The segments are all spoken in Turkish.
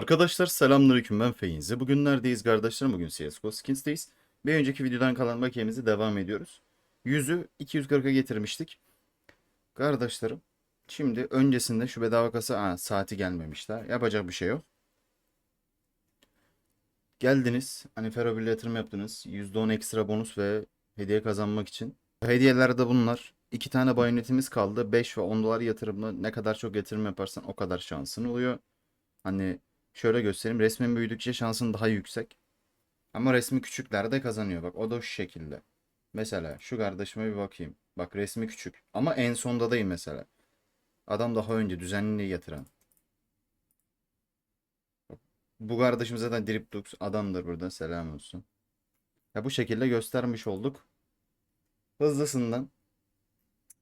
Arkadaşlar selamünaleyküm ben Feyinzi. Bugün neredeyiz kardeşlerim? Bugün CSGO Skins'teyiz. Bir önceki videodan kalan bakiyemizi devam ediyoruz. Yüzü 240'a getirmiştik. Kardeşlerim şimdi öncesinde şu bedava kasa Aa, saati gelmemişler. Yapacak bir şey yok. Geldiniz. Hani Ferro yatırım yaptınız. %10 ekstra bonus ve hediye kazanmak için. Hediyeler de bunlar. İki tane bayonetimiz kaldı. 5 ve 10 dolar yatırımla ne kadar çok yatırım yaparsan o kadar şansın oluyor. Hani Şöyle göstereyim. Resmin büyüdükçe şansın daha yüksek. Ama resmi küçüklerde kazanıyor. Bak o da şu şekilde. Mesela şu kardeşime bir bakayım. Bak resmi küçük. Ama en sondadayım mesela. Adam daha önce düzenli yatıran. Bu kardeşim zaten Driptux adamdır burada. Selam olsun. Ya bu şekilde göstermiş olduk. Hızlısından.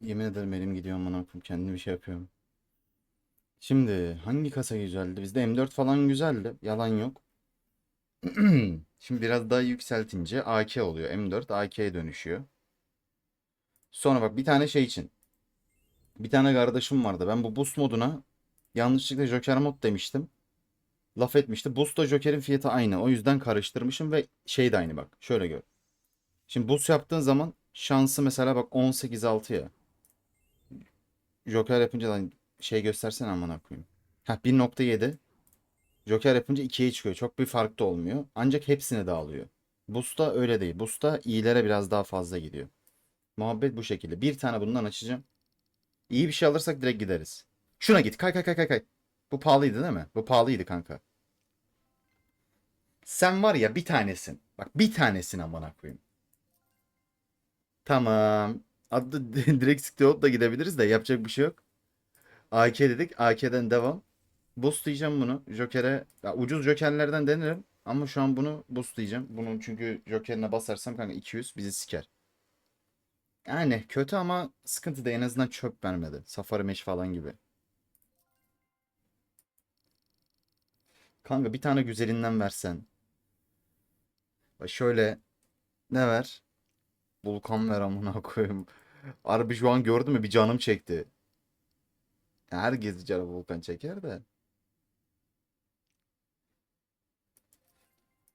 Yemin ederim elim gidiyor aman akım. Kendim bir şey yapıyorum. Şimdi hangi kasa güzeldi? Bizde M4 falan güzeldi. Yalan yok. Şimdi biraz daha yükseltince AK oluyor. M4 AK'ye dönüşüyor. Sonra bak bir tane şey için. Bir tane kardeşim vardı. Ben bu boost moduna yanlışlıkla Joker mod demiştim. Laf etmişti. Boost'la Joker'in fiyatı aynı. O yüzden karıştırmışım ve şey de aynı bak. Şöyle gör. Şimdi boost yaptığın zaman şansı mesela bak 18-6 ya. Joker yapınca da şey göstersene amına koyayım. Ha 1.7. Joker yapınca 2'ye çıkıyor. Çok bir fark da olmuyor. Ancak hepsine dağılıyor. Boost'ta öyle değil. Boost'ta iyilere biraz daha fazla gidiyor. Muhabbet bu şekilde. Bir tane bundan açacağım. İyi bir şey alırsak direkt gideriz. Şuna git. Kay kay kay kay kay. Bu pahalıydı değil mi? Bu pahalıydı kanka. Sen var ya bir tanesin. Bak bir tanesin amına koyayım. Tamam. Adı direkt Stikleot'la gidebiliriz de yapacak bir şey yok. AK dedik. AK'den devam. Boostlayacağım bunu. Joker'e ya ucuz Joker'lerden denerim ama şu an bunu boostlayacağım. Bunun çünkü Joker'ine basarsam kanka 200 bizi siker. Yani kötü ama sıkıntı da en azından çöp vermedi. Safari Mesh falan gibi. Kanka bir tane güzelinden versen. Bak şöyle ne ver? Vulkan ver amına koyayım. Harbi şu an gördün mü bir canım çekti. Herkes canı volkan çeker de.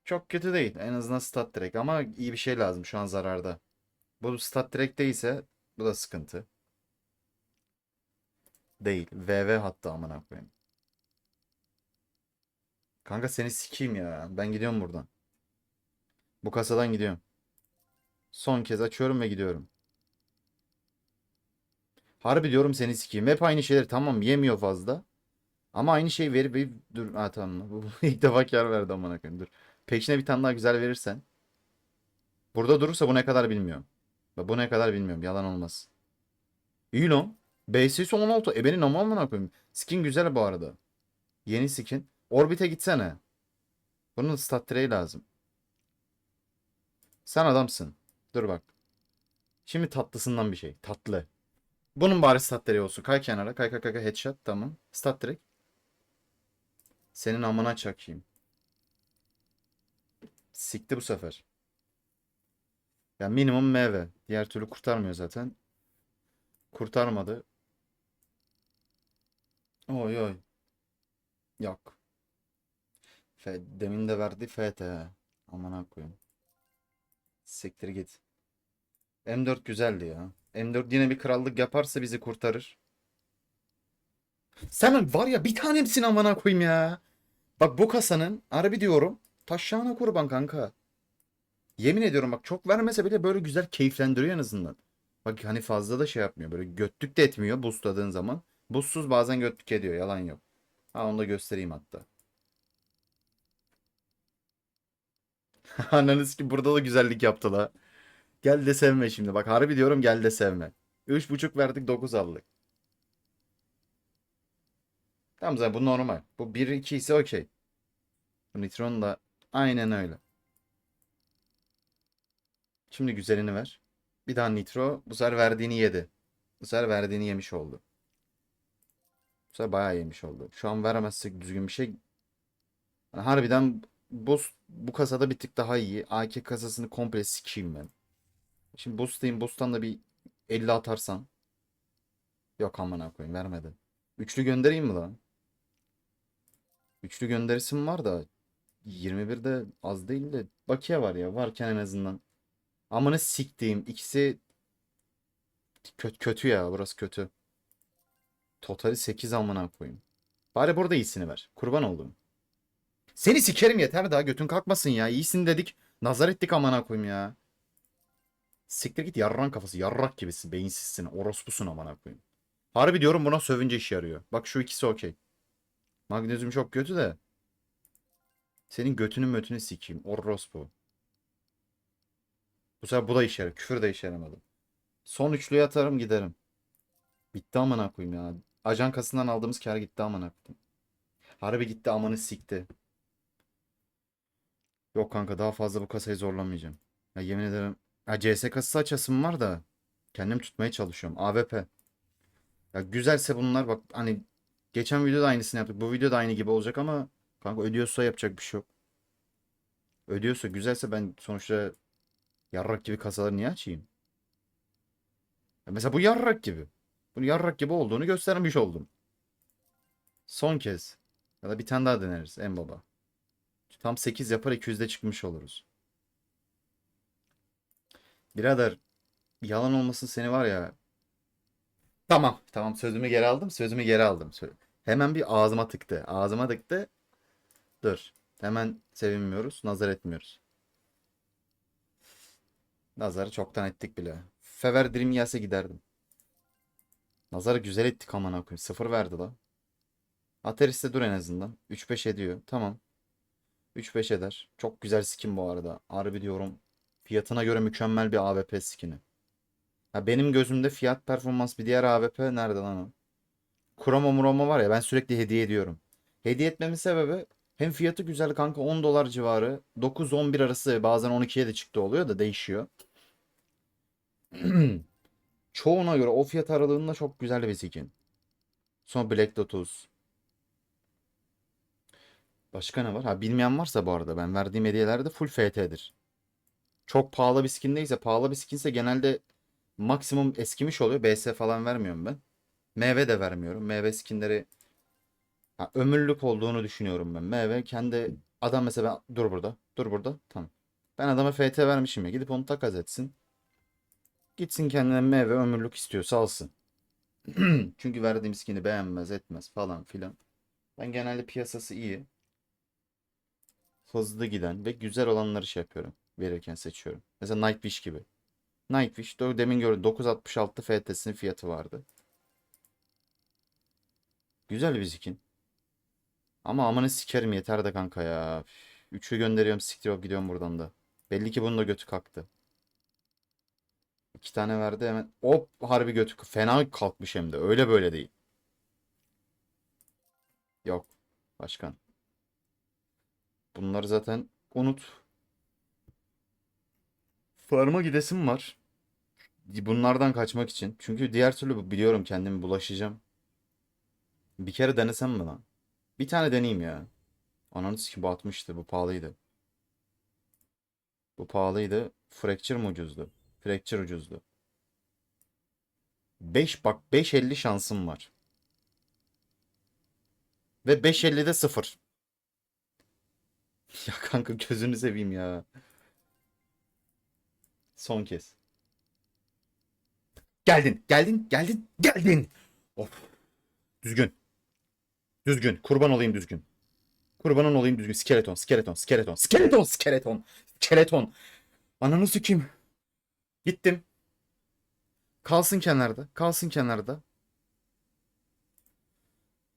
Çok kötü değil. En azından stat direkt ama iyi bir şey lazım şu an zararda. Bu stat direkt değilse bu da sıkıntı. Değil. VV hatta amına koyayım. Kanka seni sikeyim ya. Ben gidiyorum buradan. Bu kasadan gidiyorum. Son kez açıyorum ve gidiyorum. Harbi diyorum seni sikeyim. Hep aynı şeyler. Tamam yemiyor fazla. Ama aynı şeyi verip verip dur. Ha tamam. İlk defa kar verdi amına koyayım. Dur. Peşine bir tane daha güzel verirsen. Burada durursa bu ne kadar bilmiyorum. Bu ne kadar bilmiyorum. Yalan olmaz. İyi lan. BSS 16. E benim normal amına koyayım. Skin güzel bu arada. Yeni skin. Orbit'e gitsene. Bunun stat tray lazım. Sen adamsın. Dur bak. Şimdi tatlısından bir şey. Tatlı. Bunun bari stat direği olsun. Kay kenara. Kay kay kay kay. headshot. Tamam. Stat direkt. Senin amına çakayım. Sikti bu sefer. Ya minimum meyve. Diğer türlü kurtarmıyor zaten. Kurtarmadı. Oy oy. Yok. F demin de verdi FT. Amına koyayım. Siktir git. M4 güzeldi ya. M4 yine bir krallık yaparsa bizi kurtarır. Sen var ya bir tanemsin amına koyayım ya. Bak bu kasanın harbi diyorum taşağına kurban kanka. Yemin ediyorum bak çok vermese bile böyle güzel keyiflendiriyor en azından. Bak hani fazla da şey yapmıyor. Böyle göttük de etmiyor boostladığın zaman. Boostsuz bazen göttük ediyor yalan yok. Ha onu da göstereyim hatta. Ananız ki burada da güzellik yaptı la. Gel de sevme şimdi. Bak harbi diyorum gel de sevme. 3.5 verdik 9 aldık. Tamam zaten bu normal. Bu 1-2 ise okey. Nitron da aynen öyle. Şimdi güzelini ver. Bir daha Nitro. Bu sefer verdiğini yedi. Bu sefer verdiğini yemiş oldu. Bu sefer bayağı yemiş oldu. Şu an veremezsek düzgün bir şey. Yani harbiden bu, bu kasada bir tık daha iyi. AK kasasını komple sikeyim ben. Şimdi boost'tayım. Boost'tan da bir 50 atarsan. Yok amına koyayım vermedi. Üçlü göndereyim mi lan? Üçlü gönderisim var da 21'de az değil de bakiye var ya. Varken en azından. Amını siktiğim. ikisi kötü, kötü ya. Burası kötü. Totali 8 amına koyayım. Bari burada iyisini ver. Kurban oldum. Seni sikerim yeter daha götün kalkmasın ya. İyisin dedik. Nazar ettik amına koyayım ya. Siktir git yarran kafası. Yarrak gibisin. Beyinsizsin. Orospusun amına koyayım. Harbi diyorum buna sövünce işe yarıyor. Bak şu ikisi okey. Magnezyum çok kötü de. Senin götünü mötünü sikeyim. Orospu. Bu sefer bu da işe yarar. Küfür de işe yaramadı. Son üçlüye atarım giderim. Bitti amına koyayım ya. Ajan kasından aldığımız kar gitti amına koyayım. Harbi gitti amanı sikti. Yok kanka daha fazla bu kasayı zorlamayacağım. Ya yemin ederim. Ya CS kasası açasım var da. Kendim tutmaya çalışıyorum. AWP. Ya güzelse bunlar bak hani geçen videoda aynısını yaptık. Bu videoda aynı gibi olacak ama kanka ödüyorsa yapacak bir şey yok. Ödüyorsa güzelse ben sonuçta yarrak gibi kasaları niye açayım? Ya mesela bu yarrak gibi. Bunu yarrak gibi olduğunu göstermiş oldum. Son kez. Ya da bir tane daha deneriz en baba. Tam 8 yapar 200'de çıkmış oluruz. Birader yalan olmasın seni var ya. Tamam. Tamam sözümü geri aldım. Sözümü geri aldım. Hemen bir ağzıma tıktı. Ağzıma tıktı. Dur. Hemen sevinmiyoruz. Nazar etmiyoruz. Nazarı çoktan ettik bile. Fever Dream gelse giderdim. Nazarı güzel ettik aman koyayım. Sıfır verdi la. Ateris'te dur en azından. 3-5 ediyor. Tamam. 3-5 eder. Çok güzel skin bu arada. Harbi diyorum. Fiyatına göre mükemmel bir AWP skini. Ha benim gözümde fiyat performans bir diğer AWP nerede lan o? Kromo Mromo var ya ben sürekli hediye ediyorum. Hediye etmemin sebebi hem fiyatı güzel kanka 10 dolar civarı. 9-11 arası bazen 12'ye de çıktı oluyor da değişiyor. Çoğuna göre o fiyat aralığında çok güzel bir skin. Sonra Black Lotus. Başka ne var? Ha bilmeyen varsa bu arada ben verdiğim hediyeler de full FT'dir. Çok pahalı bir skin değilse pahalı bir skinse genelde maksimum eskimiş oluyor. BS falan vermiyorum ben. Meyve de vermiyorum. Meyve skinleri ha, ömürlük olduğunu düşünüyorum ben. Meyve kendi adam mesela dur burada. Dur burada. Tamam. Ben adama FT vermişim ya. Gidip onu takas etsin. Gitsin kendine meyve ömürlük istiyorsa alsın. Çünkü verdiğim skin'i beğenmez etmez falan filan. Ben genelde piyasası iyi. Hızlı giden ve güzel olanları şey yapıyorum. Verirken seçiyorum. Mesela Nightwish gibi. Nightwish de demin gördüm 966 FT'sinin fiyatı vardı. Güzel bir skin. Ama amanı sikerim yeter de kanka ya. Üçü gönderiyorum siktir olup gidiyorum buradan da. Belli ki bunun da götü kalktı. İki tane verdi hemen. Hop harbi götü fena kalkmış hem de. Öyle böyle değil. Yok. Başkan. Bunları zaten unut. Farma gidesim var. Bunlardan kaçmak için. Çünkü diğer türlü biliyorum kendimi bulaşacağım. Bir kere denesem mi lan? Bir tane deneyeyim ya. Ananı sikim bu 60'tı. Bu pahalıydı. Bu pahalıydı. Fracture mı ucuzdu? Fracture ucuzdu. 5 bak 5.50 şansım var. Ve 5.50'de 0. Ya kanka gözünü seveyim ya. Son kez. Geldin, geldin, geldin, geldin. Of. Düzgün. Düzgün. Kurban olayım düzgün. Kurbanın olayım düzgün. Skeleton, skeleton, skeleton, skeleton, skeleton, skeleton. Ananı sikeyim. Gittim. Kalsın kenarda. Kalsın kenarda.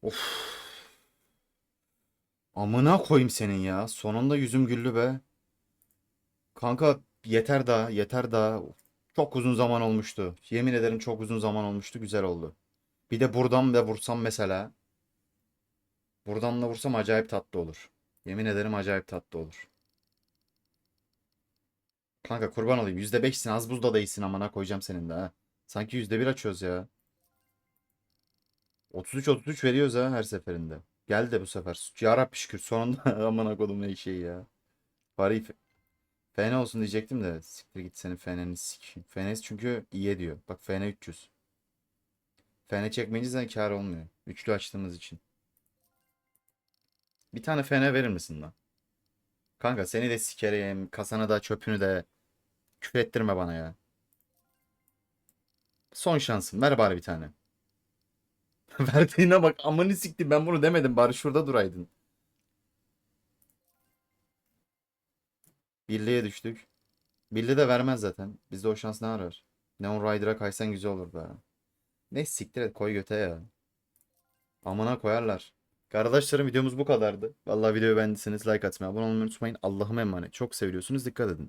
Of. Amına koyayım senin ya. Sonunda yüzüm güldü be. Kanka yeter daha, yeter daha. Çok uzun zaman olmuştu. Yemin ederim çok uzun zaman olmuştu. Güzel oldu. Bir de buradan da vursam mesela. Buradan da vursam acayip tatlı olur. Yemin ederim acayip tatlı olur. Kanka kurban olayım. %5'sin az buzda değilsin amına koyacağım senin de ha. Sanki %1 açıyoruz ya. 33-33 veriyoruz ha her seferinde. Geldi de bu sefer. Ya Rabbi şükür sonunda amına kodum ne şey ya. Fe- FN olsun diyecektim de siktir git senin FN'ni sik. FN'si çünkü iyi diyor. Bak FN 300. FN çekmeyince zaten kar olmuyor. Üçlü açtığımız için. Bir tane FN verir misin lan? Kanka seni de sikereyim. Kasana da çöpünü de. Küfür ettirme bana ya. Son şansım. Ver bari bir tane. Verdiğine bak. Amını siktim. Ben bunu demedim. Bari şurada duraydın. Birliğe düştük. Birliğe de vermez zaten. Bizde o şans ne arar? Neon Rider'a kaysan güzel olur be. Ne siktir et koy göte ya. Amına koyarlar. Kardeşlerim videomuz bu kadardı. Vallahi videoyu beğendiyseniz like atmayı, abone olmayı unutmayın. Allah'ıma emanet. Çok seviyorsunuz. Dikkat edin.